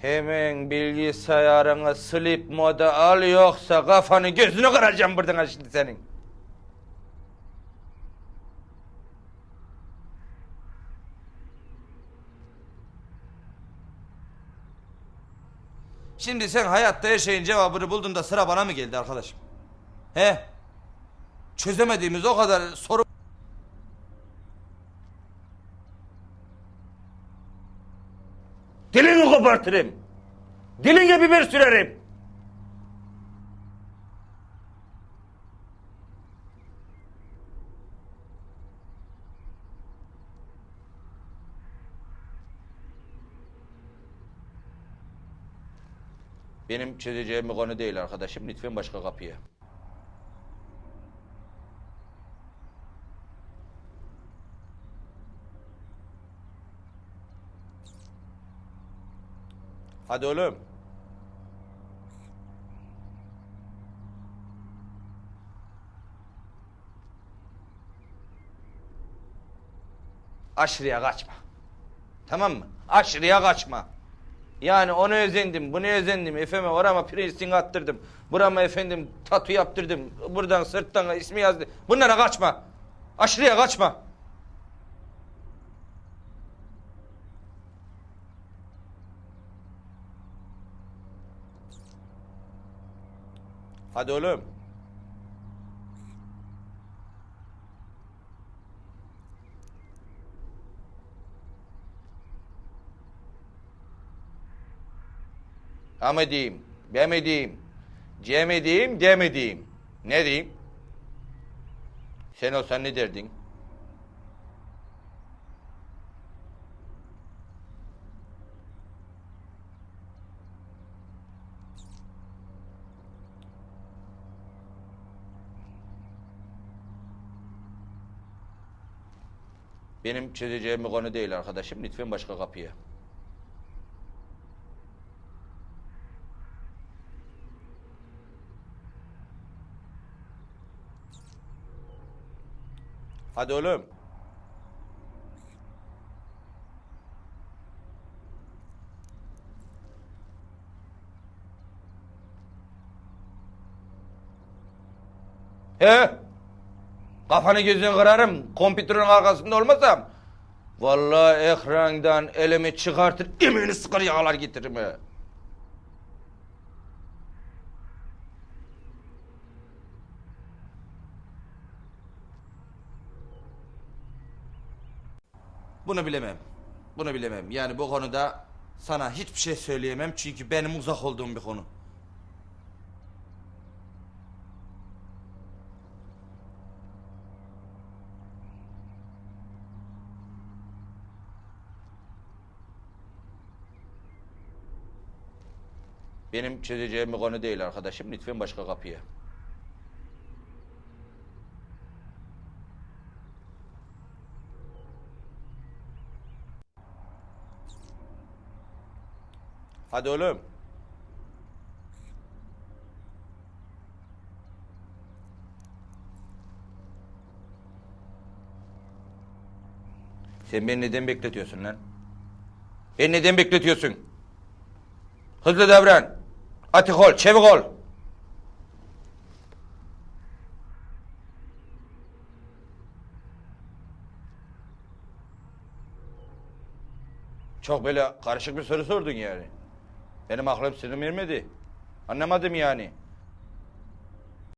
Hemen bilgisayarını sleep moda al yoksa kafanı gözünü kıracağım buradan şimdi senin. Şimdi sen hayatta her şeyin cevabını buldun da sıra bana mı geldi arkadaşım? He? Çözemediğimiz o kadar soru... Dilini kopartırım. Diline biber sürerim. Benim çözeceğim bir konu değil arkadaşım. Lütfen başka kapıya. Hadi oğlum. Aşırıya kaçma. Tamam mı? Aşırıya kaçma. Yani onu özendim, bunu özendim. Efeme orama piercing attırdım. Burama efendim tatu yaptırdım. Buradan sırttan ismi yazdı. Bunlara kaçma. Aşırıya kaçma. Hadi oğlum. Ama diyeyim, ben mi diyeyim, C mi diyeyim, D mi diyeyim? Ne diyeyim? Sen olsan ne derdin? Benim çözeceğim bir konu değil arkadaşım. Lütfen başka kapıya. Hadi oğlum. He? Kafanı gözünü kırarım. Kompütürün arkasında olmasam. Vallahi ekrandan elimi çıkartır, imini sıkar yağlar getiririm. Bunu bilemem. Bunu bilemem. Yani bu konuda sana hiçbir şey söyleyemem çünkü benim uzak olduğum bir konu. Benim çözeceğim bir konu değil arkadaşım. Lütfen başka kapıya. Hadi oğlum. Sen beni neden bekletiyorsun lan? Beni neden bekletiyorsun? Hızlı davran. Atik ol, çevik ol. Çok böyle karışık bir soru sordun yani. Benim aklım sırrım ermedi. Anlamadım yani.